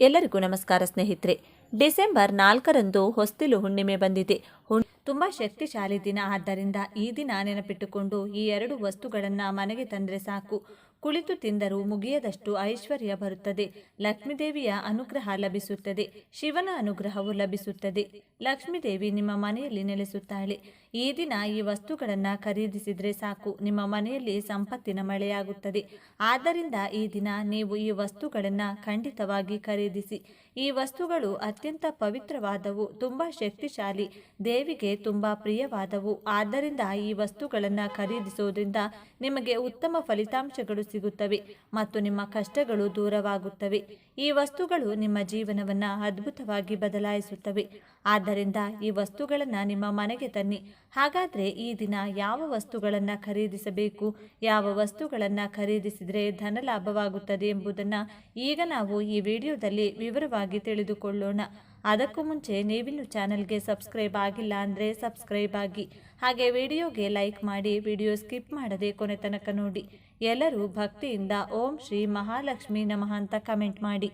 ಎಲ್ಲರಿಗೂ ನಮಸ್ಕಾರ ಸ್ನೇಹಿತರೆ. ಡಿಸೆಂಬರ್ ನಾಲ್ಕರಂದು ಹೊಸ್ತಿಲು ಹುಣ್ಣಿಮೆ ಬಂದಿದೆ. ತುಂಬಾ ಶಕ್ತಿಶಾಲಿ ದಿನ. ಆದ್ದರಿಂದ ಈ ದಿನ ನೆನಪಿಟ್ಟುಕೊಂಡು ಈ ಎರಡು ವಸ್ತುಗಳನ್ನು ಮನೆಗೆ ತಂದರೆ ಸಾಕು. ಕುಳಿತು ತಿಂದರೂ ಮುಗಿಯದಷ್ಟು ಐಶ್ವರ್ಯ ಬರುತ್ತದೆ. ಲಕ್ಷ್ಮೀದೇವಿಯ ಅನುಗ್ರಹ ಲಭಿಸುತ್ತದೆ. ಶಿವನ ಅನುಗ್ರಹವು ಲಭಿಸುತ್ತದೆ. ಲಕ್ಷ್ಮೀದೇವಿ ನಿಮ್ಮ ಮನೆಯಲ್ಲಿ ನೆಲೆಸುತ್ತಾಳೆ. ಈ ದಿನ ಈ ವಸ್ತುಗಳನ್ನು ಖರೀದಿಸಿದರೆ ಸಾಕು. ನಿಮ್ಮ ಮನೆಯಲ್ಲಿ ಸಂಪತ್ತಿನ ಮಳೆಯಾಗುತ್ತದೆ. ಆದ್ದರಿಂದ ಈ ದಿನ ನೀವು ಈ ವಸ್ತುಗಳನ್ನು ಖಂಡಿತವಾಗಿ ಖರೀದಿಸಿ. ಈ ವಸ್ತುಗಳು ಅತ್ಯಂತ ಪವಿತ್ರವಾದವು, ತುಂಬ ಶಕ್ತಿಶಾಲಿ, ದೇವಿಗೆ ತುಂಬ ಪ್ರಿಯವಾದವು. ಆದ್ದರಿಂದ ಈ ವಸ್ತುಗಳನ್ನು ಖರೀದಿಸುವುದರಿಂದ ನಿಮಗೆ ಉತ್ತಮ ಫಲಿತಾಂಶಗಳು ಸಿಗುತ್ತವೆ ಮತ್ತು ನಿಮ್ಮ ಕಷ್ಟಗಳು ದೂರವಾಗುತ್ತವೆ. ಈ ವಸ್ತುಗಳು ನಿಮ್ಮ ಜೀವನವನ್ನು ಅದ್ಭುತವಾಗಿ ಬದಲಾಯಿಸುತ್ತವೆ. ಆದ್ದರಿಂದ ಈ ವಸ್ತುಗಳನ್ನು ನಿಮ್ಮ ಮನೆಗೆ ತನ್ನಿ. ಹಾಗಾದರೆ ಈ ದಿನ ಯಾವ ವಸ್ತುಗಳನ್ನು ಖರೀದಿಸಬೇಕು? ಯಾವ ವಸ್ತುಗಳನ್ನು ಖರೀದಿಸಿದರೆ ಧನ ಲಾಭವಾಗುತ್ತದೆ ಎಂಬುದನ್ನು ಈಗ ನಾವು ಈ ವಿಡಿಯೋದಲ್ಲಿ ವಿವರವಾಗಿ ತಿಳಿದುಕೊಳ್ಳೋಣ. ಅದಕ್ಕೂ ಮುಂಚೆ ನೀವಿನ್ನು ಚಾನಲ್ಗೆ ಸಬ್ಸ್ಕ್ರೈಬ್ ಆಗಿಲ್ಲ ಅಂದರೆ ಸಬ್ಸ್ಕ್ರೈಬ್ ಆಗಿ. ಹಾಗೆ ವಿಡಿಯೋಗೆ ಲೈಕ್ ಮಾಡಿ, ವಿಡಿಯೋ ಸ್ಕಿಪ್ ಮಾಡದೆ ಕೊನೆ ತನಕ ನೋಡಿ. ಎಲ್ಲರೂ ಭಕ್ತಿಯಿಂದ ಓಂ ಶ್ರೀ ಮಹಾಲಕ್ಷ್ಮಿ ನಮಃ ಅಂತ ಕಮೆಂಟ್ ಮಾಡಿ.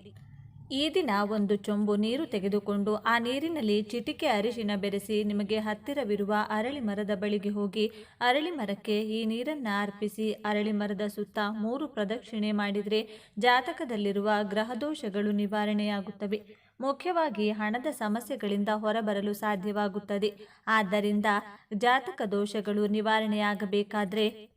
ಈ ದಿನ ಒಂದು ಚೊಂಬು ನೀರು ತೆಗೆದುಕೊಂಡು ಆ ನೀರಿನಲ್ಲಿ ಚಿಟಿಕೆ ಅರಿಶಿನ ಬೆರೆಸಿ ನಿಮಗೆ ಹತ್ತಿರವಿರುವ ಅರಳಿ ಮರದ ಬಳಿಗೆ ಹೋಗಿ ಅರಳಿ ಮರಕ್ಕೆ ಈ ನೀರನ್ನು ಅರ್ಪಿಸಿ ಅರಳಿ ಮರದ ಸುತ್ತ ಮೂರು ಪ್ರದಕ್ಷಿಣೆ ಮಾಡಿದರೆ ಜಾತಕದಲ್ಲಿರುವ ಗ್ರಹದೋಷಗಳು ನಿವಾರಣೆಯಾಗುತ್ತವೆ. ಮುಖ್ಯವಾಗಿ ಹಣದ ಸಮಸ್ಯೆಗಳಿಂದ ಹೊರಬರಲು ಸಾಧ್ಯವಾಗುತ್ತದೆ. ಆದ್ದರಿಂದ ಜಾತಕ ದೋಷಗಳು ನಿವಾರಣೆಯಾಗಬೇಕಾದ್ರೆ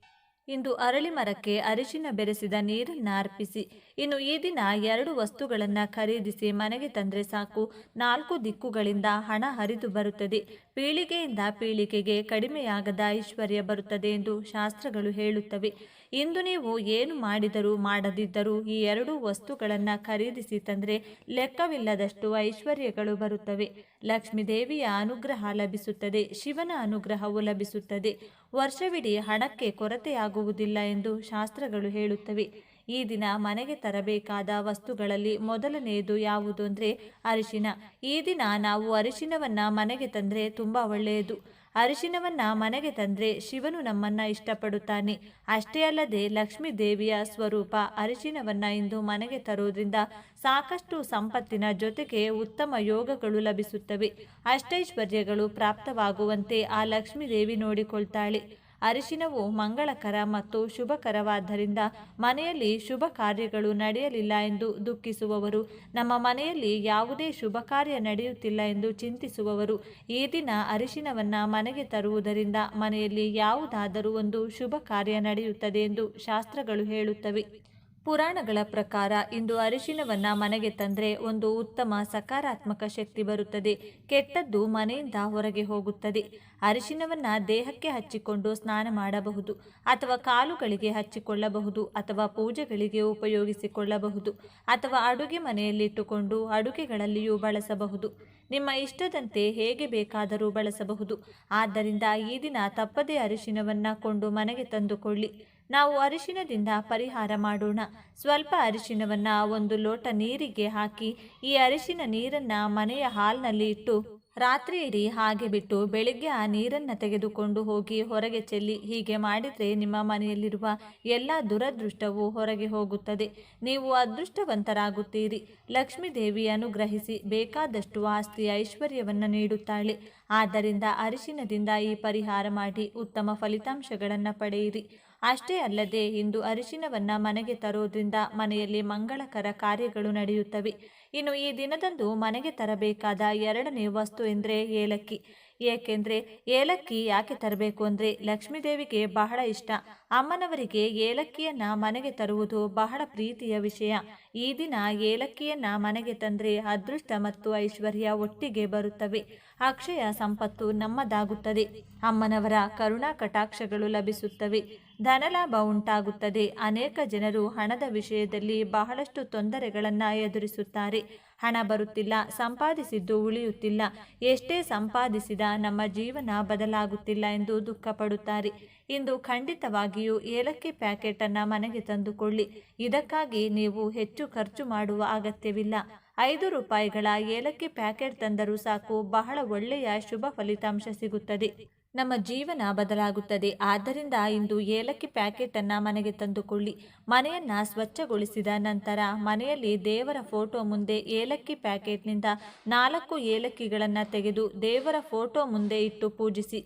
ಇಂದು ಅರಳಿ ಮರಕ್ಕೆ ಅರಿಶಿನ ಬೆರೆಸಿದ ನೀರನ್ನು ಅರ್ಪಿಸಿ. ಇನ್ನು ಈ ದಿನ ಎರಡು ವಸ್ತುಗಳನ್ನು ಖರೀದಿಸಿ ಮನೆಗೆ ತಂದರೆ ಸಾಕು. ನಾಲ್ಕು ದಿಕ್ಕುಗಳಿಂದ ಹಣ ಹರಿದು ಬರುತ್ತದೆ. ಪೀಳಿಗೆಯಿಂದ ಪೀಳಿಗೆಗೆ ಕಡಿಮೆಯಾಗದ ಐಶ್ವರ್ಯ ಬರುತ್ತದೆ ಎಂದು ಶಾಸ್ತ್ರಗಳು ಹೇಳುತ್ತವೆ. ಇಂದು ನೀವು ಏನು ಮಾಡಿದರೂ ಮಾಡದಿದ್ದರೂ ಈ ಎರಡು ವಸ್ತುಗಳನ್ನು ಖರೀದಿಸಿ ತಂದರೆ ಲೆಕ್ಕವಿಲ್ಲದಷ್ಟು ಐಶ್ವರ್ಯಗಳು ಬರುತ್ತವೆ. ಲಕ್ಷ್ಮೀದೇವಿಯ ಅನುಗ್ರಹ ಲಭಿಸುತ್ತದೆ, ಶಿವನ ಅನುಗ್ರಹವು ಲಭಿಸುತ್ತದೆ. ವರ್ಷವಿಡೀ ಹಣಕ್ಕೆ ಕೊರತೆಯಾಗುವುದಿಲ್ಲ ಎಂದು ಶಾಸ್ತ್ರಗಳು ಹೇಳುತ್ತವೆ. ಈ ದಿನ ಮನೆಗೆ ತರಬೇಕಾದ ವಸ್ತುಗಳಲ್ಲಿ ಮೊದಲನೆಯದು ಯಾವುದು ಅಂದರೆ ಅರಿಶಿನ. ಈ ದಿನ ನಾವು ಅರಿಶಿನವನ್ನು ಮನೆಗೆ ತಂದರೆ ತುಂಬ ಒಳ್ಳೆಯದು. ಅರಿಶಿನವನ್ನ ಮನೆಗೆ ತಂದರೆ ಶಿವನು ನಮ್ಮನ್ನ ಇಷ್ಟಪಡುತ್ತಾನೆ. ಅಷ್ಟೇ ಅಲ್ಲದೆ ಲಕ್ಷ್ಮೀ ದೇವಿಯ ಸ್ವರೂಪ ಅರಿಶಿನವನ್ನ ಇಂದು ಮನೆಗೆ ತರುವುದರಿಂದ ಸಾಕಷ್ಟು ಸಂಪತ್ತಿನ ಜೊತೆಗೆ ಉತ್ತಮ ಯೋಗಗಳು ಲಭಿಸುತ್ತವೆ. ಅಷ್ಟೈಶ್ವರ್ಯಗಳು ಪ್ರಾಪ್ತವಾಗುವಂತೆ ಆ ಲಕ್ಷ್ಮೀ ದೇವಿ ನೋಡಿಕೊಳ್ತಾಳೆ. ಅರಿಶಿನವು ಮಂಗಳಕರ ಮತ್ತು ಶುಭಕರವಾದ್ದರಿಂದ ಮನೆಯಲ್ಲಿ ಶುಭ ಕಾರ್ಯಗಳು ನಡೆಯಲಿಲ್ಲ ಎಂದು ದುಃಖಿಸುವವರು. ನಮ್ಮ ಮನೆಯಲ್ಲಿ ಯಾವುದೇ ಶುಭ ಕಾರ್ಯ ನಡೆಯುತ್ತಿಲ್ಲ ಎಂದು ಚಿಂತಿಸುವವರು. ಈ ದಿನ ಅರಿಶಿನವನ್ನು ಮನೆಗೆ ತರುವುದರಿಂದ ಮನೆಯಲ್ಲಿ ಯಾವುದಾದರೂ ಒಂದು ಶುಭ ಕಾರ್ಯ ನಡೆಯುತ್ತದೆ ಎಂದು ಶಾಸ್ತ್ರಗಳು ಹೇಳುತ್ತವೆ. ಪುರಾಣಗಳ ಪ್ರಕಾರ ಇಂದು ಅರಿಶಿನವನ್ನು ಮನೆಗೆ ತಂದರೆ ಒಂದು ಉತ್ತಮ ಸಕಾರಾತ್ಮಕ ಶಕ್ತಿ ಬರುತ್ತದೆ. ಕೆಟ್ಟದ್ದು ಮನೆಯಿಂದ ಹೊರಗೆ ಹೋಗುತ್ತದೆ. ಅರಿಶಿನವನ್ನು ದೇಹಕ್ಕೆ ಹಚ್ಚಿಕೊಂಡು ಸ್ನಾನ ಮಾಡಬಹುದು ಅಥವಾ ಕಾಲುಗಳಿಗೆ ಹಚ್ಚಿಕೊಳ್ಳಬಹುದು ಅಥವಾ ಪೂಜೆಗಳಿಗೆ ಉಪಯೋಗಿಸಿಕೊಳ್ಳಬಹುದು ಅಥವಾ ಅಡುಗೆ ಮನೆಯಲ್ಲಿಟ್ಟುಕೊಂಡು ಅಡುಗೆಗಳಲ್ಲಿಯೂ ಬಳಸಬಹುದು. ನಿಮ್ಮ ಇಷ್ಟದಂತೆ ಹೇಗೆ ಬೇಕಾದರೂ ಬಳಸಬಹುದು. ಆದ್ದರಿಂದ ಈ ದಿನ ತಪ್ಪದೇ ಅರಿಶಿನವನ್ನು ಕೊಂಡು ಮನೆಗೆ ತಂದುಕೊಳ್ಳಿ. ನಾವು ಅರಿಶಿನದಿಂದ ಪರಿಹಾರ ಮಾಡೋಣ. ಸ್ವಲ್ಪ ಅರಿಶಿನವನ್ನು ಒಂದು ಲೋಟ ನೀರಿಗೆ ಹಾಕಿ, ಈ ಅರಿಶಿನ ನೀರನ್ನು ಮನೆಯ ಹಾಲ್ನಲ್ಲಿ ಇಟ್ಟು, ರಾತ್ರಿ ಇಡೀ ಹಾಗೆ ಬಿಟ್ಟು ಬೆಳಿಗ್ಗೆ ಆ ನೀರನ್ನು ತೆಗೆದುಕೊಂಡು ಹೋಗಿ ಹೊರಗೆ ಚೆಲ್ಲಿ, ಹೀಗೆ ಮಾಡಿದರೆ ನಿಮ್ಮ ಮನೆಯಲ್ಲಿರುವ ಎಲ್ಲ ದುರದೃಷ್ಟವು ಹೊರಗೆ ಹೋಗುತ್ತದೆ. ನೀವು ಅದೃಷ್ಟವಂತರಾಗುತ್ತೀರಿ. ಲಕ್ಷ್ಮೀ ದೇವಿ ಅನುಗ್ರಹಿಸಿ ಬೇಕಾದಷ್ಟು ಆಸ್ತಿ ಐಶ್ವರ್ಯವನ್ನು ನೀಡುತ್ತಾಳೆ. ಆದ್ದರಿಂದ ಅರಿಶಿನದಿಂದ ಈ ಪರಿಹಾರ ಮಾಡಿ ಉತ್ತಮ ಫಲಿತಾಂಶಗಳನ್ನು ಪಡೆಯಿರಿ. ಅಷ್ಟೇ ಅಲ್ಲದೆ ಇಂದು ಅರಿಶಿನವನ್ನು ಮನೆಗೆ ತರೋದ್ರಿಂದ ಮನೆಯಲ್ಲಿ ಮಂಗಳಕರ ಕಾರ್ಯಗಳು ನಡೆಯುತ್ತವೆ. ಇನ್ನು ಈ ದಿನದಂದು ಮನೆಗೆ ತರಬೇಕಾದ ಎರಡನೇ ವಸ್ತು ಎಂದರೆ ಏಲಕ್ಕಿ. ಏಕೆಂದರೆ ಏಲಕ್ಕಿ ಯಾಕೆ ತರಬೇಕು ಅಂದರೆ ಲಕ್ಷ್ಮೀದೇವಿಗೆ ಬಹಳ ಇಷ್ಟ. ಅಮ್ಮನವರಿಗೆ ಏಲಕ್ಕಿಯನ್ನ ಮನೆಗೆ ತರುವುದು ಬಹಳ ಪ್ರೀತಿಯ ವಿಷಯ. ಈ ದಿನ ಏಲಕ್ಕಿಯನ್ನ ಮನೆಗೆ ತಂದರೆ ಅದೃಷ್ಟ ಮತ್ತು ಐಶ್ವರ್ಯ ಒಟ್ಟಿಗೆ ಬರುತ್ತವೆ. ಅಕ್ಷಯ ಸಂಪತ್ತು ನಮ್ಮದಾಗುತ್ತದೆ. ಅಮ್ಮನವರ ಕರುಣಾ ಕಟಾಕ್ಷಗಳು ಲಭಿಸುತ್ತವೆ. ಧನಲಾಭ ಉಂಟಾಗುತ್ತದೆ. ಅನೇಕ ಜನರು ಹಣದ ವಿಷಯದಲ್ಲಿ ಬಹಳಷ್ಟು ತೊಂದರೆಗಳನ್ನು ಎದುರಿಸುತ್ತಾರೆ. ಹಣ ಬರುತ್ತಿಲ್ಲ, ಸಂಪಾದಿಸಿದ್ದು ಉಳಿಯುತ್ತಿಲ್ಲ. ಎಷ್ಟೇ ಸಂಪಾದಿಸಿದ ನಮ್ಮ ಜೀವನ ಬದಲಾಗುತ್ತಿಲ್ಲ ಎಂದು ದುಃಖಪಡುತ್ತಾರೆ. ಇಂದು ಖಂಡಿತವಾಗಿಯೂ ಏಲಕ್ಕಿ ಪ್ಯಾಕೆಟನ್ನು ಮನೆಗೆ ತಂದುಕೊಳ್ಳಿ. ಇದಕ್ಕಾಗಿ ನೀವು ಹೆಚ್ಚು ಖರ್ಚು ಮಾಡುವ ಅಗತ್ಯವಿಲ್ಲ. ಐದು ರೂಪಾಯಿಗಳ ಏಲಕ್ಕಿ ಪ್ಯಾಕೆಟ್ ತಂದರೂ ಸಾಕು. ಬಹಳ ಒಳ್ಳೆಯ ಶುಭ ಫಲಿತಾಂಶ ಸಿಗುತ್ತದೆ. ನಮ್ಮ ಜೀವನ ಬದಲಾಗುತ್ತದೆ. ಆದ್ದರಿಂದ ಇಂದು ಏಲಕ್ಕಿ ಪ್ಯಾಕೆಟನ್ನು ಮನೆಗೆ ತಂದುಕೊಳ್ಳಿ. ಮನೆಯನ್ನು ಸ್ವಚ್ಛಗೊಳಿಸಿದ ನಂತರ ಮನೆಯಲ್ಲಿ ದೇವರ ಫೋಟೋ ಮುಂದೆ ಏಲಕ್ಕಿ ಪ್ಯಾಕೆಟ್ನಿಂದ ನಾಲ್ಕು ಏಲಕ್ಕಿಗಳನ್ನು ತೆಗೆದು ದೇವರ ಫೋಟೋ ಮುಂದೆ ಇಟ್ಟು ಪೂಜಿಸಿ.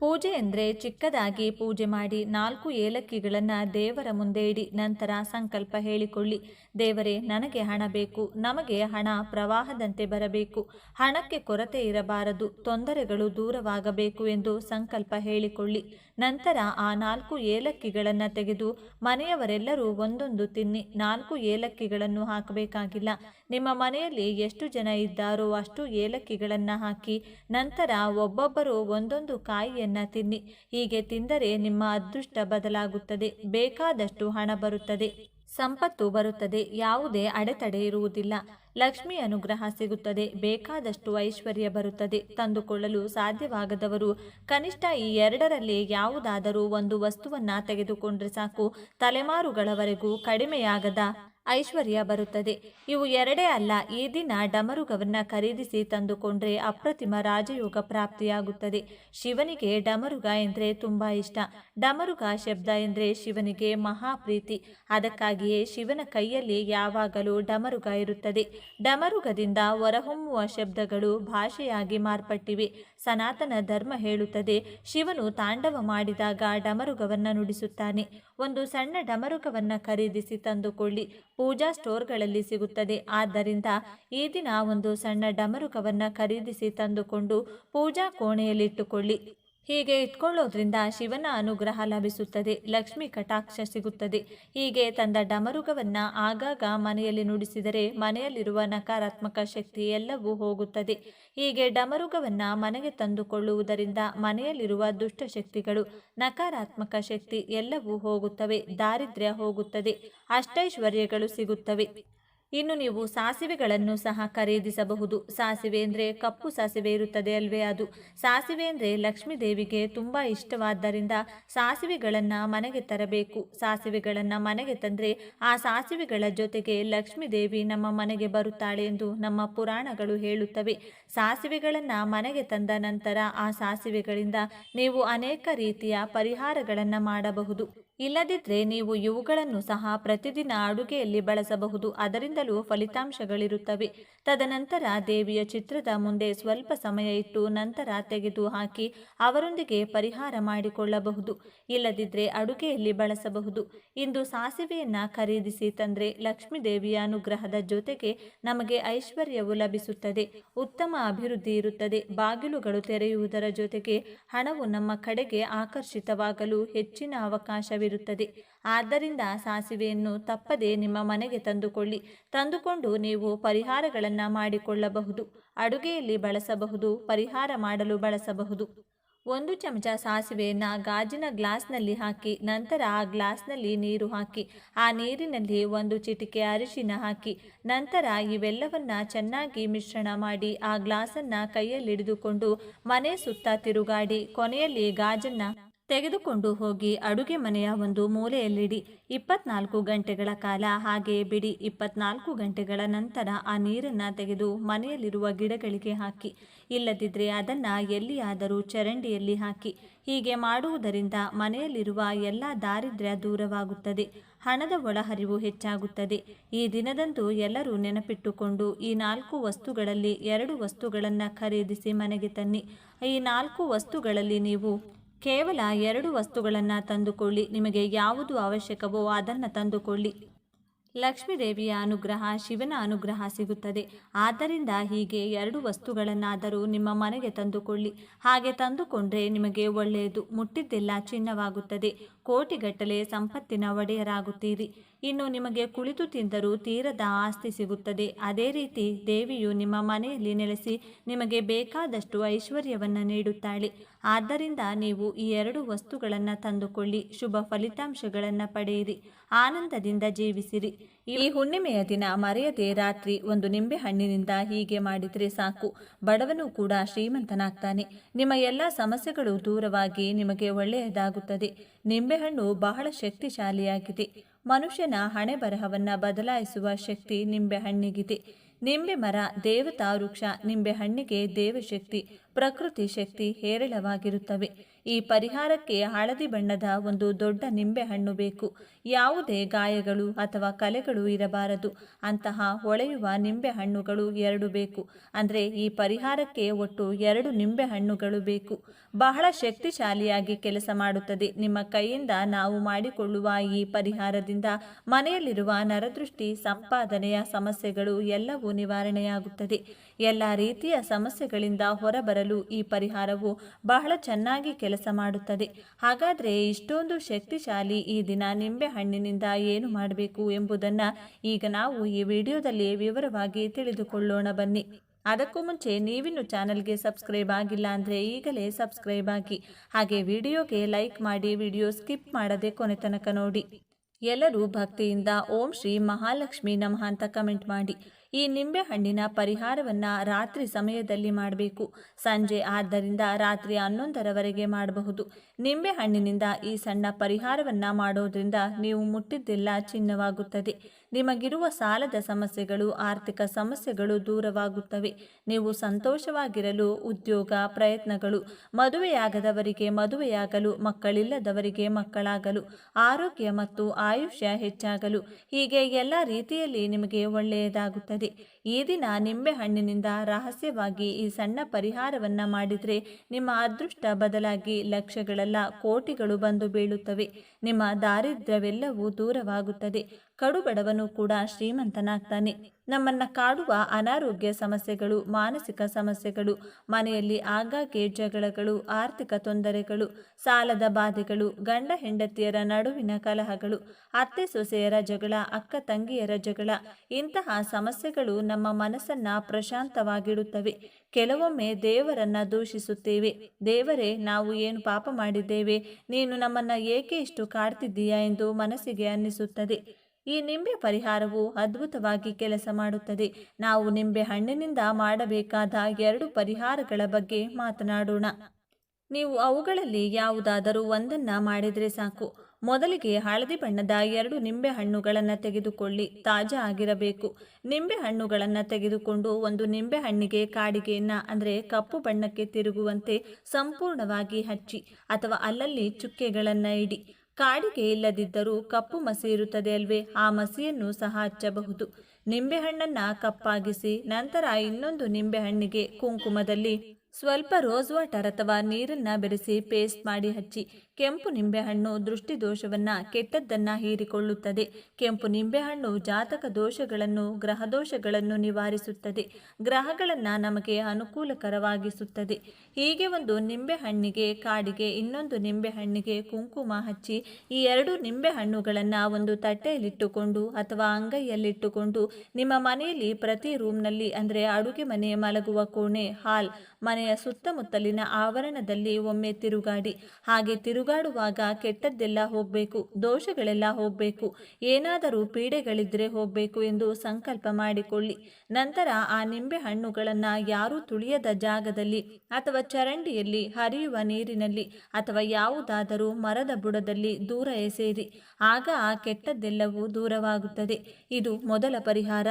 ಪೂಜೆ ಎಂದರೆ ಚಿಕ್ಕದಾಗಿ ಪೂಜೆ ಮಾಡಿ ನಾಲ್ಕು ಏಲಕ್ಕಿಗಳನ್ನು ದೇವರ ಮುಂದೆ ಇಡಿ, ನಂತರ ಸಂಕಲ್ಪ ಹೇಳಿಕೊಳ್ಳಿ. ದೇವರೇ, ನನಗೆ ಹಣ ಬೇಕು. ನಮಗೆ ಹಣ ಪ್ರವಾಹದಂತೆ ಬರಬೇಕು. ಹಣಕ್ಕೆ ಕೊರತೆ ಇರಬಾರದು. ತೊಂದರೆಗಳು ದೂರವಾಗಬೇಕು ಎಂದು ಸಂಕಲ್ಪ ಹೇಳಿಕೊಳ್ಳಿ. ನಂತರ ಆ ನಾಲ್ಕು ಏಲಕ್ಕಿಗಳನ್ನು ತೆಗೆದು ಮನೆಯವರೆಲ್ಲರೂ ಒಂದೊಂದು ತಿನ್ನಿ. ನಾಲ್ಕು ಏಲಕ್ಕಿಗಳನ್ನು ಹಾಕಬೇಕಾಗಿಲ್ಲ. ನಿಮ್ಮ ಮನೆಯಲ್ಲಿ ಎಷ್ಟು ಜನ ಇದ್ದಾರೋ ಅಷ್ಟು ಏಲಕ್ಕಿಗಳನ್ನು ಹಾಕಿ, ನಂತರ ಒಬ್ಬೊಬ್ಬರು ಒಂದೊಂದು ಕಾಯಿಯನ್ನು ತಿನ್ನಿ. ಹೀಗೆ ತಿಂದರೆ ನಿಮ್ಮ ಅದೃಷ್ಟ ಬದಲಾಗುತ್ತದೆ. ಬೇಕಾದಷ್ಟು ಹಣ ಬರುತ್ತದೆ. ಸಂಪತ್ತು ಬರುತ್ತದೆ. ಯಾವುದೇ ಅಡೆತಡೆ ಇರುವುದಿಲ್ಲ. ಲಕ್ಷ್ಮಿ ಅನುಗ್ರಹ ಸಿಗುತ್ತದೆ. ಬೇಕಾದಷ್ಟು ಐಶ್ವರ್ಯ ಬರುತ್ತದೆ. ತಂದುಕೊಳ್ಳಲು ಸಾಧ್ಯವಾಗದವರು ಕನಿಷ್ಠ ಈ ಎರಡರಲ್ಲಿ ಯಾವುದಾದರೂ ಒಂದು ವಸ್ತುವನ್ನ ತೆಗೆದುಕೊಂಡ್ರೆ ಸಾಕು. ತಲೆಮಾರುಗಳವರೆಗೂ ಕಡಿಮೆಯಾಗದ ಐಶ್ವರ್ಯ ಬರುತ್ತದೆ. ಇವು ಎರಡೇ ಅಲ್ಲ, ಈ ದಿನ ಡಮರುಗವನ್ನ ಖರೀದಿಸಿ ತಂದುಕೊಂಡ್ರೆ ಅಪ್ರತಿಮ ರಾಜಯೋಗ ಪ್ರಾಪ್ತಿಯಾಗುತ್ತದೆ. ಶಿವನಿಗೆ ಡಮರುಗ ಎಂದರೆ ತುಂಬಾ ಇಷ್ಟ. ಡಮರುಗ ಶಬ್ದ ಎಂದರೆ ಶಿವನಿಗೆ ಮಹಾಪ್ರೀತಿ. ಅದಕ್ಕಾಗಿಯೇ ಶಿವನ ಕೈಯಲ್ಲಿ ಯಾವಾಗಲೂ ಡಮರುಗ ಇರುತ್ತದೆ. ಡಮರುಗದಿಂದ ಹೊರಹೊಮ್ಮುವ ಶಬ್ದಗಳು ಭಾಷೆಯಾಗಿ ಮಾರ್ಪಟ್ಟಿವೆ. ಸನಾತನ ಧರ್ಮ ಹೇಳುತ್ತದೆ, ಶಿವನು ತಾಂಡವ ಮಾಡಿದಾಗ ಡಮರುಗವನ್ನ ನುಡಿಸುತ್ತಾನೆ. ಒಂದು ಸಣ್ಣ ಡಮರುಗವನ್ನ ಖರೀದಿಸಿ ತಂದುಕೊಳ್ಳಿ. ಪೂಜಾ ಸ್ಟೋರ್ಗಳಲ್ಲಿ ಸಿಗುತ್ತದೆ. ಆದ್ದರಿಂದ ಈ ದಿನ ಒಂದು ಸಣ್ಣ ಡಮರುಕವನ್ನು ಖರೀದಿಸಿ ತಂದುಕೊಂಡು ಪೂಜಾ ಕೋಣೆಯಲ್ಲಿಟ್ಟುಕೊಳ್ಳಿ. ಹೀಗೆ ಇಟ್ಕೊಳ್ಳೋದ್ರಿಂದ ಶಿವನ ಅನುಗ್ರಹ ಲಭಿಸುತ್ತದೆ. ಲಕ್ಷ್ಮಿ ಕಟಾಕ್ಷ ಸಿಗುತ್ತದೆ. ಹೀಗೆ ತಂದ ಡಮರುಗವನ್ನ ಆಗಾಗ ಮನೆಯಲ್ಲಿ ನುಡಿಸಿದರೆ ಮನೆಯಲ್ಲಿರುವ ನಕಾರಾತ್ಮಕ ಶಕ್ತಿ ಎಲ್ಲವೂ ಹೋಗುತ್ತದೆ. ಹೀಗೆ ಡಮರುಗವನ್ನ ಮನೆಗೆ ತಂದುಕೊಳ್ಳುವುದರಿಂದ ಮನೆಯಲ್ಲಿರುವ ದುಷ್ಟಶಕ್ತಿಗಳು ನಕಾರಾತ್ಮಕ ಶಕ್ತಿ ಎಲ್ಲವೂ ಹೋಗುತ್ತವೆ. ದಾರಿದ್ರ್ಯ ಹೋಗುತ್ತದೆ. ಅಷ್ಟೈಶ್ವರ್ಯಗಳು ಸಿಗುತ್ತವೆ. ಇನ್ನು ನೀವು ಸಾಸಿವೆಗಳನ್ನು ಸಹ ಖರೀದಿಸಬಹುದು. ಸಾಸಿವೆ ಅಂದರೆ ಕಪ್ಪು ಸಾಸಿವೆ ಇರುತ್ತದೆ ಅಲ್ವೇ ಅದು. ಸಾಸಿವೆ ಅಂದರೆ ಲಕ್ಷ್ಮೀ ದೇವಿಗೆ ತುಂಬ ಇಷ್ಟವಾದ್ದರಿಂದ ಸಾಸಿವೆಗಳನ್ನು ಮನೆಗೆ ತರಬೇಕು. ಸಾಸಿವೆಗಳನ್ನು ಮನೆಗೆ ತಂದರೆ ಆ ಸಾಸಿವೆಗಳ ಜೊತೆಗೆ ಲಕ್ಷ್ಮೀ ದೇವಿ ನಮ್ಮ ಮನೆಗೆ ಬರುತ್ತಾಳೆ ಎಂದು ನಮ್ಮ ಪುರಾಣಗಳು ಹೇಳುತ್ತವೆ. ಸಾಸಿವೆಗಳನ್ನು ಮನೆಗೆ ತಂದ ನಂತರ ಆ ಸಾಸಿವೆಗಳಿಂದ ನೀವು ಅನೇಕ ರೀತಿಯ ಪರಿಹಾರಗಳನ್ನು ಮಾಡಬಹುದು. ಇಲ್ಲದಿದ್ದರೆ ನೀವು ಇವುಗಳನ್ನು ಸಹ ಪ್ರತಿದಿನ ಅಡುಗೆಯಲ್ಲಿ ಬಳಸಬಹುದು. ಅದರಿಂದಲೂ ಫಲಿತಾಂಶಗಳಿರುತ್ತವೆ. ತದನಂತರ ದೇವಿಯ ಚಿತ್ರದ ಮುಂದೆ ಸ್ವಲ್ಪ ಸಮಯ ಇಟ್ಟು ನಂತರ ತೆಗೆದು ಹಾಕಿ ಅವರೊಂದಿಗೆ ಪರಿಹಾರ ಮಾಡಿಕೊಳ್ಳಬಹುದು. ಇಲ್ಲದಿದ್ದರೆ ಅಡುಗೆಯಲ್ಲಿ ಬಳಸಬಹುದು. ಇಂದು ಸಾಸಿವೆಯನ್ನು ಖರೀದಿಸಿ ತಂದರೆ ಲಕ್ಷ್ಮೀ ದೇವಿಯ ಅನುಗ್ರಹದ ಜೊತೆಗೆ ನಮಗೆ ಐಶ್ವರ್ಯವು ಲಭಿಸುತ್ತದೆ. ಉತ್ತಮ ಅಭಿವೃದ್ಧಿ ಇರುತ್ತದೆ. ಬಾಗಿಲುಗಳು ತೆರೆಯುವುದರ ಜೊತೆಗೆ ಹಣವು ನಮ್ಮ ಕಡೆಗೆ ಆಕರ್ಷಿತವಾಗಲು ಹೆಚ್ಚಿನ ಅವಕಾಶವಿರುತ್ತದೆ. ಆದ್ದರಿಂದ ಸಾಸಿವೆಯನ್ನು ತಪ್ಪದೆ ನಿಮ್ಮ ಮನೆಗೆ ತಂದುಕೊಳ್ಳಿ. ತಂದುಕೊಂಡು ನೀವು ಪರಿಹಾರಗಳನ್ನು ಮಾಡಿಕೊಳ್ಳಬಹುದು. ಅಡುಗೆಯಲ್ಲಿ ಬಳಸಬಹುದು, ಪರಿಹಾರ ಮಾಡಲು ಬಳಸಬಹುದು. ಒಂದು ಚಮಚ ಸಾಸಿವೆಯನ್ನು ಗಾಜಿನ ಗ್ಲಾಸ್ನಲ್ಲಿ ಹಾಕಿ, ನಂತರ ಆ ಗ್ಲಾಸ್ನಲ್ಲಿ ನೀರು ಹಾಕಿ, ಆ ನೀರಿನಲ್ಲಿ ಒಂದು ಚಿಟಿಕೆ ಅರಿಶಿನ ಹಾಕಿ, ನಂತರ ಇವೆಲ್ಲವನ್ನ ಚೆನ್ನಾಗಿ ಮಿಶ್ರಣ ಮಾಡಿ ಆ ಗ್ಲಾಸನ್ನು ಕೈಯಲ್ಲಿಡಿದುಕೊಂಡು ಮನೆ ಸುತ್ತ ತಿರುಗಾಡಿ, ಕೊನೆಯಲ್ಲಿ ಗಾಜನ್ನು ತೆಗೆದುಕೊಂಡು ಹೋಗಿ ಅಡುಗೆ ಮನೆಯ ಒಂದು ಮೂಲೆಯಲ್ಲಿಡಿ. ಇಪ್ಪತ್ನಾಲ್ಕು ಗಂಟೆಗಳ ಕಾಲ ಹಾಗೆ ಬಿಡಿ. ಇಪ್ಪತ್ನಾಲ್ಕು ಗಂಟೆಗಳ ನಂತರ ಆ ನೀರನ್ನು ತೆಗೆದು ಮನೆಯಲ್ಲಿರುವ ಗಿಡಗಳಿಗೆ ಹಾಕಿ. ಇಲ್ಲದಿದ್ದರೆ ಅದನ್ನು ಎಲ್ಲಿಯಾದರೂ ಚರಂಡಿಯಲ್ಲಿ ಹಾಕಿ. ಹೀಗೆ ಮಾಡುವುದರಿಂದ ಮನೆಯಲ್ಲಿರುವ ಎಲ್ಲ ದಾರಿದ್ರ್ಯ ದೂರವಾಗುತ್ತದೆ. ಹಣದ ಒಳಹರಿವು ಹೆಚ್ಚಾಗುತ್ತದೆ. ಈ ದಿನದಂದು ಎಲ್ಲರೂ ನೆನಪಿಟ್ಟುಕೊಂಡು ಈ ನಾಲ್ಕು ವಸ್ತುಗಳಲ್ಲಿ ಎರಡು ವಸ್ತುಗಳನ್ನು ಖರೀದಿಸಿ ಮನೆಗೆ ತನ್ನಿ. ಈ ನಾಲ್ಕು ವಸ್ತುಗಳಲ್ಲಿ ನೀವು ಕೇವಲ ಎರಡು ವಸ್ತುಗಳನ್ನು ತಂದುಕೊಳ್ಳಿ. ನಿಮಗೆ ಯಾವುದು ಅವಶ್ಯಕವೋ ಅದನ್ನು ತಂದುಕೊಳ್ಳಿ. ಲಕ್ಷ್ಮೀದೇವಿಯ ಅನುಗ್ರಹ ಶಿವನ ಅನುಗ್ರಹ ಸಿಗುತ್ತದೆ. ಆದ್ದರಿಂದ ಹೀಗೆ ಎರಡು ವಸ್ತುಗಳನ್ನಾದರೂ ನಿಮ್ಮ ಮನೆಗೆ ತಂದುಕೊಳ್ಳಿ. ಹಾಗೆ ತಂದುಕೊಂಡ್ರೆ ನಿಮಗೆ ಒಳ್ಳೆಯದು. ಮುಟ್ಟಿದ್ದೆಲ್ಲ ಚಿನ್ನವಾಗುತ್ತದೆ. ಕೋಟಿಗಟ್ಟಲೆ ಸಂಪತ್ತಿನ ಒಡೆಯರಾಗುತ್ತೀರಿ. ಇನ್ನು ನಿಮಗೆ ಕುಳಿತು ತಿಂದರೂ ತೀರದ ಆಸ್ತಿ ಸಿಗುತ್ತದೆ. ಅದೇ ರೀತಿ ದೇವಿಯು ನಿಮ್ಮ ಮನೆಯಲ್ಲಿ ನೆಲೆಸಿ ನಿಮಗೆ ಬೇಕಾದಷ್ಟು ಐಶ್ವರ್ಯವನ್ನು ನೀಡುತ್ತಾಳೆ. ಆದ್ದರಿಂದ ನೀವು ಈ ಎರಡು ವಸ್ತುಗಳನ್ನು ತಂದುಕೊಳ್ಳಿ. ಶುಭ ಫಲಿತಾಂಶಗಳನ್ನು ಪಡೆಯಿರಿ. ಆನಂದದಿಂದ ಜೀವಿಸಿರಿ. ಈ ಹುಣ್ಣಿಮೆಯ ದಿನ ಮರೆಯದೆ ರಾತ್ರಿ ಒಂದು ನಿಂಬೆ ಹಣ್ಣಿನಿಂದ ಹೀಗೆ ಮಾಡಿದರೆ ಸಾಕು. ಬಡವನು ಕೂಡ ಶ್ರೀಮಂತನಾಗ್ತಾನೆ. ನಿಮ್ಮ ಎಲ್ಲ ಸಮಸ್ಯೆಗಳು ದೂರವಾಗಿ ನಿಮಗೆ ಒಳ್ಳೆಯದಾಗುತ್ತದೆ. ನಿಂಬೆಹಣ್ಣು ಬಹಳ ಶಕ್ತಿಶಾಲಿಯಾಗಿದೆ. ಮನುಷ್ಯನ ಹಣೆ ಬರಹವನ್ನು ಬದಲಾಯಿಸುವ ಶಕ್ತಿ ನಿಂಬೆಹಣ್ಣಿಗಿದೆ. ನಿಂಬೆ ಮರ ದೇವತಾ ವೃಕ್ಷ ನಿಂಬೆಹಣ್ಣಿಗೆ ದೇವಶಕ್ತಿ. ಪ್ರಕೃತಿ ಶಕ್ತಿ ಹೇರಳವಾಗಿರುತ್ತವೆ. ಈ ಪರಿಹಾರಕ್ಕೆ ಹಳದಿ ಬಣ್ಣದ ಒಂದು ದೊಡ್ಡ ನಿಂಬೆಹಣ್ಣು ಬೇಕು. ಯಾವುದೇ ಗಾಯಗಳು ಅಥವಾ ಕಲೆಗಳು ಇರಬಾರದು. ಅಂತಹ ಹೊಳೆಯುವ ನಿಂಬೆಹಣ್ಣುಗಳು ಎರಡು ಬೇಕು. ಅಂದರೆ ಈ ಪರಿಹಾರಕ್ಕೆ ಒಟ್ಟು ಎರಡು ನಿಂಬೆಹಣ್ಣುಗಳು ಬೇಕು. ಬಹಳ ಶಕ್ತಿಶಾಲಿಯಾಗಿ ಕೆಲಸ ಮಾಡುತ್ತದೆ. ನಿಮ್ಮ ಕೈಯಿಂದ ನಾವು ಮಾಡಿಕೊಳ್ಳುವ ಈ ಪರಿಹಾರದಿಂದ ಮನೆಯಲ್ಲಿರುವ ನರದೃಷ್ಟಿ, ಸಂಪಾದನೆಯ ಸಮಸ್ಯೆಗಳು ಎಲ್ಲವೂ ನಿವಾರಣೆಯಾಗುತ್ತದೆ. ಎಲ್ಲ ರೀತಿಯ ಸಮಸ್ಯೆಗಳಿಂದ ಹೊರಬರಲು ಈ ಪರಿಹಾರವು ಬಹಳ ಚೆನ್ನಾಗಿ ಕೆಲಸ ಮಾಡುತ್ತದೆ. ಹಾಗಾದರೆ ಇಷ್ಟೊಂದು ಶಕ್ತಿಶಾಲಿ ಈ ದಿನ ನಿಂಬೆ ಹಣ್ಣಿನಿಂದ ಏನು ಮಾಡಬೇಕು ಎಂಬುದನ್ನು ಈಗ ನಾವು ಈ ವಿಡಿಯೋದಲ್ಲಿ ವಿವರವಾಗಿ ತಿಳಿದುಕೊಳ್ಳೋಣ ಬನ್ನಿ. ಅದಕ್ಕೂ ಮುಂಚೆ ನೀವಿನ್ನು ಚಾನಲ್ಗೆ ಸಬ್ಸ್ಕ್ರೈಬ್ ಆಗಿಲ್ಲ ಅಂದರೆ ಈಗಲೇ ಸಬ್ಸ್ಕ್ರೈಬ್ ಆಗಿ. ಹಾಗೆ ವಿಡಿಯೋಗೆ ಲೈಕ್ ಮಾಡಿ ವಿಡಿಯೋ ಸ್ಕಿಪ್ ಮಾಡದೆ ಕೊನೆ ತನಕ ನೋಡಿ. ಎಲ್ಲರೂ ಭಕ್ತಿಯಿಂದ ಓಂ ಶ್ರೀ ಮಹಾಲಕ್ಷ್ಮಿ ನಮಃ ಅಂತ ಕಮೆಂಟ್ ಮಾಡಿ. ಈ ನಿಂಬೆಹಣ್ಣಿನ ಪರಿಹಾರವನ್ನ ರಾತ್ರಿ ಸಮಯದಲ್ಲಿ ಮಾಡಬೇಕು. ಸಂಜೆ ಆದ್ದರಿಂದ ರಾತ್ರಿ ಹನ್ನೊಂದರವರೆಗೆ ಮಾಡಬಹುದು. ನಿಂಬೆಹಣ್ಣಿನಿಂದ ಈ ಸಣ್ಣ ಪರಿಹಾರವನ್ನ ಮಾಡೋದ್ರಿಂದ ನೀವು ಮುಟ್ಟಿದ್ದೆಲ್ಲ, ಚಿನ್ನವಾಗುತ್ತದೆ. ನಿಮಗಿರುವ ಸಾಲದ ಸಮಸ್ಯೆಗಳು, ಆರ್ಥಿಕ ಸಮಸ್ಯೆಗಳು ದೂರವಾಗುತ್ತವೆ. ನೀವು ಸಂತೋಷವಾಗಿರಲು ಉದ್ಯೋಗ, ಪ್ರಯತ್ನಗಳು, ಮದುವೆಯಾಗದವರಿಗೆ ಮದುವೆಯಾಗಲು, ಮಕ್ಕಳಿಲ್ಲದವರಿಗೆ ಮಕ್ಕಳಾಗಲು, ಆರೋಗ್ಯ ಮತ್ತು ಆಯುಷ್ಯ ಹೆಚ್ಚಾಗಲು, ಹೀಗೆ ಎಲ್ಲ ರೀತಿಯಲ್ಲಿ ನಿಮಗೆ ಒಳ್ಳೆಯದಾಗುತ್ತದೆ. ಈ ದಿನ ನಿಂಬೆ ಹಣ್ಣಿನಿಂದ ರಹಸ್ಯವಾಗಿ ಈ ಸಣ್ಣ ಪರಿಹಾರವನ್ನ ಮಾಡಿದರೆ ನಿಮ್ಮ ಅದೃಷ್ಟ ಬದಲಾಗಿ ಲಕ್ಷಗಳೆಲ್ಲ ಕೋಟಿಗಳು ಬಂದು ಬೀಳುತ್ತವೆ. ನಿಮ್ಮ ದಾರಿದ್ರ್ಯವೆಲ್ಲವೂ ದೂರವಾಗುತ್ತದೆ. ಕಡುಬಡವನು ಕೂಡ ಶ್ರೀಮಂತನಾಗ್ತಾನೆ. ನಮ್ಮನ್ನ ಕಾಡುವ ಅನಾರೋಗ್ಯ ಸಮಸ್ಯೆಗಳು, ಮಾನಸಿಕ ಸಮಸ್ಯೆಗಳು, ಮನೆಯಲ್ಲಿ ಆಗಾಗ್ಗೆ ಜಗಳಗಳು, ಆರ್ಥಿಕ ತೊಂದರೆಗಳು, ಸಾಲದ ಬಾಧೆಗಳು, ಗಂಡ ಹೆಂಡತಿಯರ ನಡುವಿನ ಕಲಹಗಳು, ಅತ್ತೆ ಸೊಸೆಯರ ಜಗಳ, ಅಕ್ಕ ತಂಗಿಯರ ಜಗಳ, ಇಂತಹ ಸಮಸ್ಯೆಗಳು ನಮ್ಮ ಮನಸ್ಸನ್ನ ಪ್ರಶಾಂತವಾಗಿಡುತ್ತವೆ. ಕೆಲವೊಮ್ಮೆ ದೇವರನ್ನ ದೂಷಿಸುತ್ತೇವೆ. ದೇವರೇ, ನಾವು ಏನು ಪಾಪ ಮಾಡಿದ್ದೇವೆ? ನೀನು ನಮ್ಮನ್ನ ಏಕೆ ಇಷ್ಟು ಕಾಡ್ತಿದ್ದೀಯಾ ಎಂದು ಮನಸ್ಸಿಗೆ ಅನ್ನಿಸುತ್ತದೆ. ಈ ನಿಂಬೆ ಪರಿಹಾರವು ಅದ್ಭುತವಾಗಿ ಕೆಲಸ ಮಾಡುತ್ತದೆ. ನಾವು ನಿಂಬೆ ಹಣ್ಣಿನಿಂದ ಮಾಡಬೇಕಾದ ಎರಡು ಪರಿಹಾರಗಳ ಬಗ್ಗೆ ಮಾತನಾಡೋಣ. ನೀವು ಅವುಗಳಲ್ಲಿ ಯಾವುದಾದರೂ ಒಂದನ್ನ ಮಾಡಿದರೆ ಸಾಕು. ಮೊದಲಿಗೆ ಹಳದಿ ಬಣ್ಣದ ಎರಡು ನಿಂಬೆ ಹಣ್ಣುಗಳನ್ನು ತೆಗೆದುಕೊಳ್ಳಿ. ತಾಜಾ ಆಗಿರಬೇಕು. ನಿಂಬೆ ಹಣ್ಣುಗಳನ್ನು ತೆಗೆದುಕೊಂಡು ಒಂದು ನಿಂಬೆ ಹಣ್ಣಿಗೆ ಕಾಡಿಗೆಯನ್ನು, ಅಂದರೆ ಕಪ್ಪು ಬಣ್ಣಕ್ಕೆ ತಿರುಗುವಂತೆ ಸಂಪೂರ್ಣವಾಗಿ ಹಚ್ಚಿ ಅಥವಾ ಅಲ್ಲಲ್ಲಿ ಚುಕ್ಕೆಗಳನ್ನು ಇಡಿ. ಕಾಡಿಗೆ ಇಲ್ಲದಿದ್ದರೂ ಕಪ್ಪು ಮಸಿ ಇರುತ್ತದೆ ಅಲ್ವೇ? ಆ ಮಸಿಯನ್ನು ಸಹ ಹಚ್ಚಬಹುದು. ನಿಂಬೆಹಣ್ಣನ್ನ ಕಪ್ಪಾಗಿಸಿ, ನಂತರ ಇನ್ನೊಂದು ನಿಂಬೆಹಣ್ಣಿಗೆ ಕುಂಕುಮದಲ್ಲಿ ಸ್ವಲ್ಪ ರೋಸ್ ವಾಟರ್ ಅಥವಾ ನೀರನ್ನ ಬೆರೆಸಿ ಪೇಸ್ಟ್ ಮಾಡಿ ಹಚ್ಚಿ, ಕೆಂಪು ನಿಂಬೆಹಣ್ಣು ದೃಷ್ಟಿ ದೋಷವನ್ನ ಕೆಟ್ಟದ್ದನ್ನ ಹೀರಿಕೊಳ್ಳುತ್ತದೆ. ಕೆಂಪು ನಿಂಬೆಹಣ್ಣು ಜಾತಕ ದೋಷಗಳನ್ನು ಗ್ರಹ ದೋಷಗಳನ್ನು ನಿವಾರಿಸುತ್ತದೆ. ಗ್ರಹಗಳನ್ನ ನಮಗೆ ಅನುಕೂಲಕರವಾಗಿಸುತ್ತದೆ. ಹೀಗೆ ಒಂದು ನಿಂಬೆಹಣ್ಣಿಗೆ, ಕಾಡಿಗೆ ಇನ್ನೊಂದು ನಿಂಬೆಹಣ್ಣಿಗೆ ಕುಂಕುಮ ಹಚ್ಚಿ, ಈ ಎರಡು ನಿಂಬೆಹಣ್ಣುಗಳನ್ನು ಒಂದು ತಟ್ಟೆಯಲ್ಲಿಟ್ಟುಕೊಂಡು ಅಥವಾ ಅಂಗೈಯಲ್ಲಿಟ್ಟುಕೊಂಡು ನಿಮ್ಮ ಮನೆಯಲ್ಲಿ ಪ್ರತಿ ರೂಮ್ನಲ್ಲಿ ಅಂದರೆ ಅಡುಗೆ ಮನೆ ಮಲಗುವ ಕೋಣೆ, ಹಾಲ್ ಮನೆಯ ಸುತ್ತಮುತ್ತಲಿನ ಆವರಣದಲ್ಲಿ ಒಮ್ಮೆ ತಿರುಗಾಡಿ. ಹಾಗೆ ತಿರುಗಾಡುವಾಗ ಕೆಟ್ಟದ್ದೆಲ್ಲ ಹೋಗಬೇಕು, ದೋಷಗಳೆಲ್ಲ ಹೋಗಬೇಕು, ಏನಾದರೂ ಪೀಡೆಗಳಿದ್ರೆ ಹೋಗಬೇಕು ಎಂದು ಸಂಕಲ್ಪ ಮಾಡಿಕೊಳ್ಳಿ. ನಂತರ ಆ ನಿಂಬೆ ಹಣ್ಣುಗಳನ್ನು ಯಾರೂ ತುಳಿಯದ ಜಾಗದಲ್ಲಿ ಅಥವಾ ಚರಂಡಿಯಲ್ಲಿ ಹರಿಯುವ ನೀರಿನಲ್ಲಿ ಅಥವಾ ಯಾವುದಾದರೂ ಮರದ ಬುಡದಲ್ಲಿ ದೂರ ಎಸೆಯಿರಿ. ಆಗ ಆ ಕೆಟ್ಟದ್ದೆಲ್ಲವೂ ದೂರವಾಗುತ್ತದೆ. ಇದು ಮೊದಲ ಪರಿಹಾರ.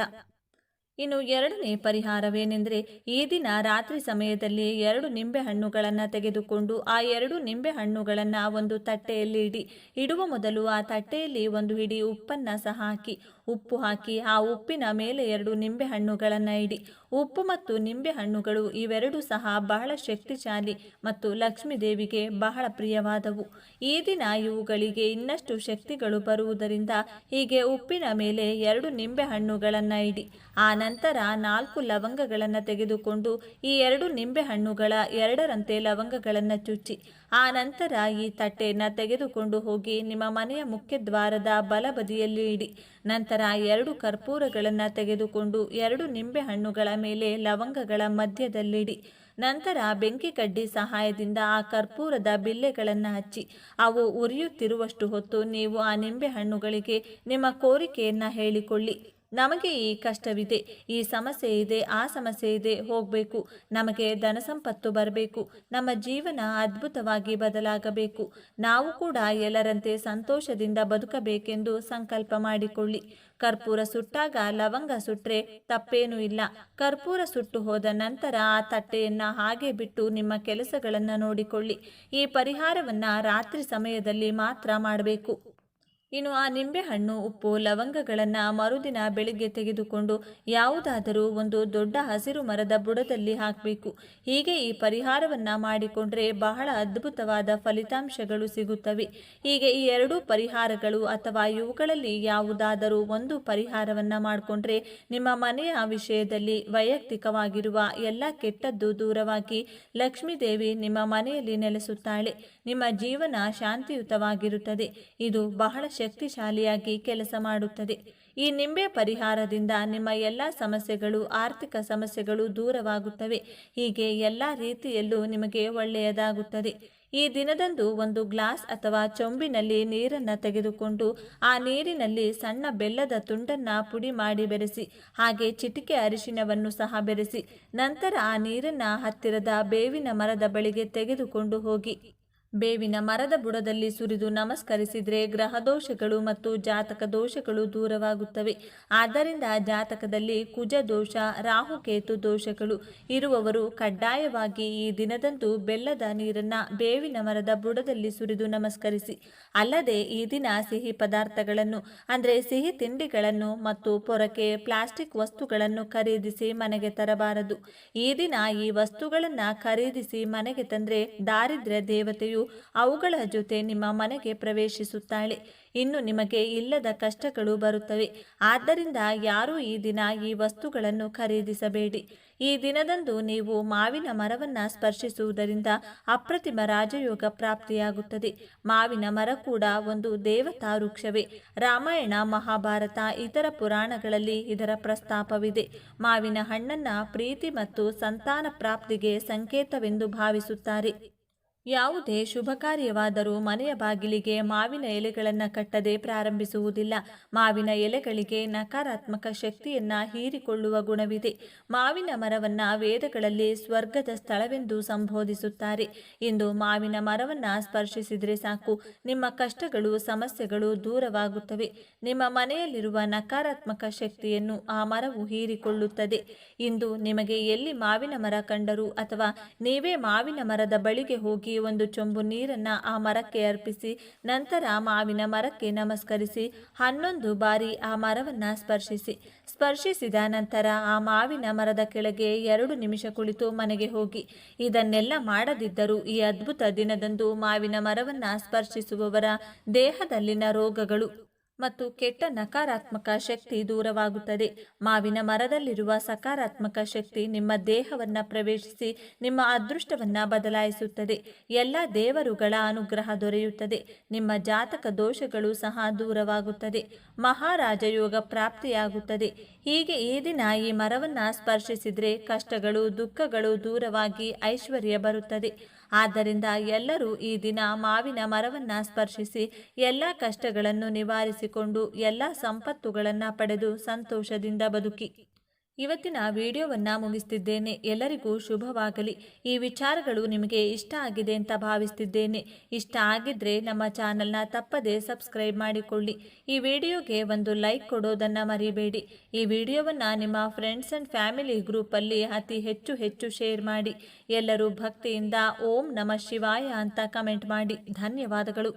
ಇನ್ನು ಎರಡನೇ ಪರಿಹಾರವೇನೆಂದರೆ ಈ ದಿನ ರಾತ್ರಿ ಸಮಯದಲ್ಲಿ ಎರಡು ನಿಂಬೆ ಹಣ್ಣುಗಳನ್ನು ತೆಗೆದುಕೊಂಡು ಆ ಎರಡು ನಿಂಬೆ ಹಣ್ಣುಗಳನ್ನು ಒಂದು ತಟ್ಟೆಯಲ್ಲಿ ಇಡಿ. ಇಡುವ ಮೊದಲು ಆ ತಟ್ಟೆಯಲ್ಲಿ ಒಂದು ಹಿಡಿ ಉಪ್ಪನ್ನು ಸಹ ಹಾಕಿ. ಉಪ್ಪು ಹಾಕಿ ಆ ಉಪ್ಪಿನ ಮೇಲೆ ಎರಡು ನಿಂಬೆ ಹಣ್ಣುಗಳನ್ನು ಇಡಿ. ಉಪ್ಪು ಮತ್ತು ನಿಂಬೆ ಹಣ್ಣುಗಳು ಇವೆರಡೂ ಸಹ ಬಹಳ ಶಕ್ತಿಶಾಲಿ ಮತ್ತು ಲಕ್ಷ್ಮೀದೇವಿಗೆ ಬಹಳ ಪ್ರಿಯವಾದವು. ಈ ದಿನ ಇವುಗಳಿಗೆ ಇನ್ನಷ್ಟು ಶಕ್ತಿಗಳು ಬರುವುದರಿಂದ ಹೀಗೆ ಉಪ್ಪಿನ ಮೇಲೆ ಎರಡು ನಿಂಬೆ ಹಣ್ಣುಗಳನ್ನು ಇಡಿ. ಆ ನಂತರ ನಾಲ್ಕು ಲವಂಗಗಳನ್ನು ತೆಗೆದುಕೊಂಡು ಈ ಎರಡು ನಿಂಬೆ ಹಣ್ಣುಗಳ ಎರಡರಂತೆ ಲವಂಗಗಳನ್ನು ಚುಚ್ಚಿ. ಆ ನಂತರ ಈ ತಟ್ಟೆಯನ್ನು ತೆಗೆದುಕೊಂಡು ಹೋಗಿ ನಿಮ್ಮ ಮನೆಯ ಮುಖ್ಯ ದ್ವಾರದ ಬಲಬದಿಯಲ್ಲಿ ಇಡಿ. ನಂತರ ಎರಡು ಕರ್ಪೂರಗಳನ್ನು ತೆಗೆದುಕೊಂಡು ಎರಡು ನಿಂಬೆ ಹಣ್ಣುಗಳ ಮೇಲೆ ಲವಂಗಗಳ ಮಧ್ಯದಲ್ಲಿಡಿ. ನಂತರ ಬೆಂಕಿ ಕಡ್ಡಿ ಸಹಾಯದಿಂದ ಆ ಕರ್ಪೂರದ ಬಿಲ್ಲೆಗಳನ್ನು ಹಚ್ಚಿ. ಅವು ಉರಿಯುತ್ತಿರುವಷ್ಟು ಹೊತ್ತು ನೀವು ಆ ನಿಂಬೆ ಹಣ್ಣುಗಳಿಗೆ ನಿಮ್ಮ ಕೋರಿಕೆಯನ್ನು ಹೇಳಿಕೊಳ್ಳಿ. ನಮಗೆ ಈ ಕಷ್ಟವಿದೆ, ಈ ಸಮಸ್ಯೆ ಇದೆ, ಆ ಸಮಸ್ಯೆ ಇದೆ, ಹೋಗಬೇಕು. ನಮಗೆ ಧನ ಸಂಪತ್ತು ಬರಬೇಕು. ನಮ್ಮ ಜೀವನ ಅದ್ಭುತವಾಗಿ ಬದಲಾಗಬೇಕು. ನಾವು ಕೂಡ ಎಲ್ಲರಂತೆ ಸಂತೋಷದಿಂದ ಬದುಕಬೇಕೆಂದು ಸಂಕಲ್ಪ ಮಾಡಿಕೊಳ್ಳಿ. ಕರ್ಪೂರ ಸುಟ್ಟಾಗ ಲವಂಗ ಸುಟ್ಟರೆ ತಪ್ಪೇನೂ ಇಲ್ಲ. ಕರ್ಪೂರ ಸುಟ್ಟು ಹೋದ ನಂತರ ಆ ತಟ್ಟೆಯನ್ನು ಹಾಗೆ ಬಿಟ್ಟು ನಿಮ್ಮ ಕೆಲಸಗಳನ್ನು ನೋಡಿಕೊಳ್ಳಿ. ಈ ಪರಿಹಾರವನ್ನು ರಾತ್ರಿ ಸಮಯದಲ್ಲಿ ಮಾತ್ರ ಮಾಡಬೇಕು. ಇನ್ನು ಆ ನಿಂಬೆಹಣ್ಣು, ಉಪ್ಪು, ಲವಂಗಗಳನ್ನು ಮರುದಿನ ಬೆಳಿಗ್ಗೆ ತೆಗೆದುಕೊಂಡು ಯಾವುದಾದರೂ ಒಂದು ದೊಡ್ಡ ಹಸಿರು ಮರದ ಬುಡದಲ್ಲಿ ಹಾಕಬೇಕು. ಹೀಗೆ ಈ ಪರಿಹಾರವನ್ನು ಮಾಡಿಕೊಂಡ್ರೆ ಬಹಳ ಅದ್ಭುತವಾದ ಫಲಿತಾಂಶಗಳು ಸಿಗುತ್ತವೆ. ಹೀಗೆ ಈ ಎರಡೂ ಪರಿಹಾರಗಳು ಅಥವಾ ಇವುಗಳಲ್ಲಿ ಯಾವುದಾದರೂ ಒಂದು ಪರಿಹಾರವನ್ನು ಮಾಡಿಕೊಂಡ್ರೆ ನಿಮ್ಮ ಮನೆಯ ವಿಷಯದಲ್ಲಿ ವೈಯಕ್ತಿಕವಾಗಿರುವ ಎಲ್ಲ ಕೆಟ್ಟದ್ದು ದೂರವಾಗಿ ಲಕ್ಷ್ಮೀದೇವಿ ನಿಮ್ಮ ಮನೆಯಲ್ಲಿ ನೆಲೆಸುತ್ತಾಳೆ. ನಿಮ್ಮ ಜೀವನ ಶಾಂತಿಯುತವಾಗಿರುತ್ತದೆ. ಇದು ಬಹಳ ಶಕ್ತಿಶಾಲಿಯಾಗಿ ಕೆಲಸ ಮಾಡುತ್ತದೆ. ಈ ನಿಂಬೆ ಪರಿಹಾರದಿಂದ ನಿಮ್ಮ ಎಲ್ಲ ಸಮಸ್ಯೆಗಳು, ಆರ್ಥಿಕ ಸಮಸ್ಯೆಗಳು ದೂರವಾಗುತ್ತವೆ. ಹೀಗೆ ಎಲ್ಲ ರೀತಿಯಲ್ಲೂ ನಿಮಗೆ ಒಳ್ಳೆಯದಾಗುತ್ತದೆ. ಈ ದಿನದಂದು ಒಂದು ಗ್ಲಾಸ್ ಅಥವಾ ಚೊಂಬಿನಲ್ಲಿ ನೀರನ್ನು ತೆಗೆದುಕೊಂಡು ಆ ನೀರಿನಲ್ಲಿ ಸಣ್ಣ ಬೆಲ್ಲದ ತುಂಡನ್ನು ಪುಡಿ ಮಾಡಿ ಬೆರೆಸಿ, ಹಾಗೆ ಚಿಟಿಕೆ ಅರಿಶಿನವನ್ನು ಸಹ ಬೆರೆಸಿ, ನಂತರ ಆ ನೀರನ್ನು ಹತ್ತಿರದ ಬೇವಿನ ಮರದ ಬಳಿಗೆ ತೆಗೆದುಕೊಂಡು ಹೋಗಿ. ಬೇವಿನ ಮರದ ಬುಡದಲ್ಲಿ ಸುರಿದು ನಮಸ್ಕರಿಸಿದರೆ ಗ್ರಹದೋಷಗಳು ಮತ್ತು ಜಾತಕ ದೋಷಗಳು ದೂರವಾಗುತ್ತವೆ. ಆದ್ದರಿಂದ ಜಾತಕದಲ್ಲಿ ಕುಜ ದೋಷ ರಾಹುಕೇತು ದೋಷಗಳು ಇರುವವರು ಕಡ್ಡಾಯವಾಗಿ ಈ ದಿನದಂದು ಬೆಲ್ಲದ ನೀರನ್ನು ಬೇವಿನ ಮರದ ಬುಡದಲ್ಲಿ ಸುರಿದು ನಮಸ್ಕರಿಸಿ. ಅಲ್ಲದೆ ಈ ದಿನ ಸಿಹಿ ಪದಾರ್ಥಗಳನ್ನು, ಅಂದರೆ ಸಿಹಿ ತಿಂಡಿಗಳನ್ನು ಮತ್ತು ಪೊರಕೆ ಪ್ಲಾಸ್ಟಿಕ್ ವಸ್ತುಗಳನ್ನು ಖರೀದಿಸಿ ಮನೆಗೆ ತರಬಾರದು. ಈ ದಿನ ಈ ವಸ್ತುಗಳನ್ನು ಖರೀದಿಸಿ ಮನೆಗೆ ತಂದರೆ ದಾರಿದ್ರ್ಯ ದೇವತೆಯು ಅವುಗಳ ಜೊತೆ ನಿಮ್ಮ ಮನೆಗೆ ಪ್ರವೇಶಿಸುತ್ತಾಳೆ. ಇನ್ನು ನಿಮಗೆ ಇಲ್ಲದ ಕಷ್ಟಗಳು ಬರುತ್ತವೆ. ಆದ್ದರಿಂದ ಯಾರೂ ಈ ದಿನ ಈ ವಸ್ತುಗಳನ್ನು ಖರೀದಿಸಬೇಡಿ. ಈ ದಿನದಂದು ನೀವು ಮಾವಿನ ಮರವನ್ನು ಸ್ಪರ್ಶಿಸುವುದರಿಂದ ಅಪ್ರತಿಮ ರಾಜಯೋಗ ಪ್ರಾಪ್ತಿಯಾಗುತ್ತದೆ. ಮಾವಿನ ಮರ ಕೂಡ ಒಂದು ದೇವತಾ ವೃಕ್ಷವೇ. ರಾಮಾಯಣ, ಮಹಾಭಾರತ, ಇತರ ಪುರಾಣಗಳಲ್ಲಿ ಇದರ ಪ್ರಸ್ತಾಪವಿದೆ. ಮಾವಿನ ಹಣ್ಣನ್ನ ಪ್ರೀತಿ ಮತ್ತು ಸಂತಾನ ಪ್ರಾಪ್ತಿಗೆ ಸಂಕೇತವೆಂದು ಭಾವಿಸುತ್ತಾರೆ. ಯಾವುದೇ ಶುಭ ಕಾರ್ಯವಾದರೂ ಮನೆಯ ಬಾಗಿಲಿಗೆ ಮಾವಿನ ಎಲೆಗಳನ್ನು ಕಟ್ಟದೆ ಪ್ರಾರಂಭಿಸುವುದಿಲ್ಲ. ಮಾವಿನ ಎಲೆಗಳಿಗೆ ನಕಾರಾತ್ಮಕ ಶಕ್ತಿಯನ್ನ ಹೀರಿಕೊಳ್ಳುವ ಗುಣವಿದೆ. ಮಾವಿನ ಮರವನ್ನ ವೇದಗಳಲ್ಲಿ ಸ್ವರ್ಗದ ಸ್ಥಳವೆಂದು ಸಂಬೋಧಿಸುತ್ತಾರೆ. ಇಂದು ಮಾವಿನ ಮರವನ್ನ ಸ್ಪರ್ಶಿಸಿದರೆ ಸಾಕು. ನಿಮ್ಮ ಕಷ್ಟಗಳು, ಸಮಸ್ಯೆಗಳು ದೂರವಾಗುತ್ತವೆ. ನಿಮ್ಮ ಮನೆಯಲ್ಲಿರುವ ನಕಾರಾತ್ಮಕ ಶಕ್ತಿಯನ್ನು ಆ ಮರವು ಹೀರಿಕೊಳ್ಳುತ್ತದೆ. ಇಂದು ನಿಮಗೆ ಎಲ್ಲಿ ಮಾವಿನ ಮರ ಕಂಡರೂ ಅಥವಾ ನೀವೇ ಮಾವಿನ ಮರದ ಬಳಿಗೆ ಹೋಗಿ ಒಂದು ಚೊಂಬು ನೀರನ್ನ ಆ ಮರಕ್ಕೆ ಅರ್ಪಿಸಿ, ನಂತರ ಮಾವಿನ ಮರಕ್ಕೆ ನಮಸ್ಕರಿಸಿ, ಹನ್ನೊಂದು ಬಾರಿ ಆ ಮರವನ್ನ ಸ್ಪರ್ಶಿಸಿ. ಸ್ಪರ್ಶಿಸಿದ ನಂತರ ಆ ಮಾವಿನ ಮರದ ಕೆಳಗೆ ಎರಡು ನಿಮಿಷ ಕುಳಿತು ಮನೆಗೆ ಹೋಗಿ. ಇದನ್ನೆಲ್ಲ ಮಾಡದಿದ್ದರೂ ಈ ಅದ್ಭುತ ದಿನದಂದು ಮಾವಿನ ಮರವನ್ನ ಸ್ಪರ್ಶಿಸುವವರ ದೇಹದಲ್ಲಿನ ರೋಗಗಳು ಮತ್ತು ಕೆಟ್ಟ ನಕಾರಾತ್ಮಕ ಶಕ್ತಿ ದೂರವಾಗುತ್ತದೆ. ಮಾವಿನ ಮರದಲ್ಲಿರುವ ಸಕಾರಾತ್ಮಕ ಶಕ್ತಿ ನಿಮ್ಮ ದೇಹವನ್ನು ಪ್ರವೇಶಿಸಿ ನಿಮ್ಮ ಅದೃಷ್ಟವನ್ನು ಬದಲಾಯಿಸುತ್ತದೆ. ಎಲ್ಲ ದೇವರುಗಳ ಅನುಗ್ರಹ ದೊರೆಯುತ್ತದೆ. ನಿಮ್ಮ ಜಾತಕ ದೋಷಗಳು ಸಹ ದೂರವಾಗುತ್ತದೆ. ಮಹಾರಾಜ ಯೋಗ ಪ್ರಾಪ್ತಿಯಾಗುತ್ತದೆ. ಹೀಗೆ ಈ ದಿನ ಈ ಮರವನ್ನು ಸ್ಪರ್ಶಿಸಿದರೆ ಕಷ್ಟಗಳು, ದುಃಖಗಳು ದೂರವಾಗಿ ಐಶ್ವರ್ಯ ಬರುತ್ತದೆ. ಆದ್ದರಿಂದ ಎಲ್ಲರೂ ಈ ದಿನ ಮಾವಿನ ಮರವನ್ನು ಸ್ಪರ್ಶಿಸಿ ಎಲ್ಲ ಕಷ್ಟಗಳನ್ನು ನಿವಾರಿಸಿಕೊಂಡು ಎಲ್ಲ ಸಂಪತ್ತುಗಳನ್ನು ಪಡೆದು ಸಂತೋಷದಿಂದ ಬದುಕಿ. ಇವತ್ತಿನ ವಿಡಿಯೋವನ್ನು ಮುಗಿಸ್ತಿದ್ದೇನೆ. ಎಲ್ಲರಿಗೂ ಶುಭವಾಗಲಿ. ಈ ವಿಚಾರಗಳು ನಿಮಗೆ ಇಷ್ಟ ಆಗಿದೆ ಅಂತ ಭಾವಿಸ್ತಿದ್ದೇನೆ. ಇಷ್ಟ ಆಗಿದ್ರೆ ನಮ್ಮ ಚಾನಲ್ನ ತಪ್ಪದೆ ಸಬ್ಸ್ಕ್ರೈಬ್ ಮಾಡಿಕೊಳ್ಳಿ. ಈ ವಿಡಿಯೋಗೆ ಒಂದು ಲೈಕ್ ಕೊಡೋದನ್ನು ಮರಿಬೇಡಿ. ಈ ವಿಡಿಯೋವನ್ನು ನಿಮ್ಮ ಫ್ರೆಂಡ್ಸ್ ಆ್ಯಂಡ್ ಫ್ಯಾಮಿಲಿ ಗ್ರೂಪಲ್ಲಿ ಅತಿ ಹೆಚ್ಚು ಹೆಚ್ಚು ಶೇರ್ ಮಾಡಿ. ಎಲ್ಲರೂ ಭಕ್ತಿಯಿಂದ ಓಂ ನಮ ಶಿವಾಯ ಅಂತ ಕಮೆಂಟ್ ಮಾಡಿ. ಧನ್ಯವಾದಗಳು.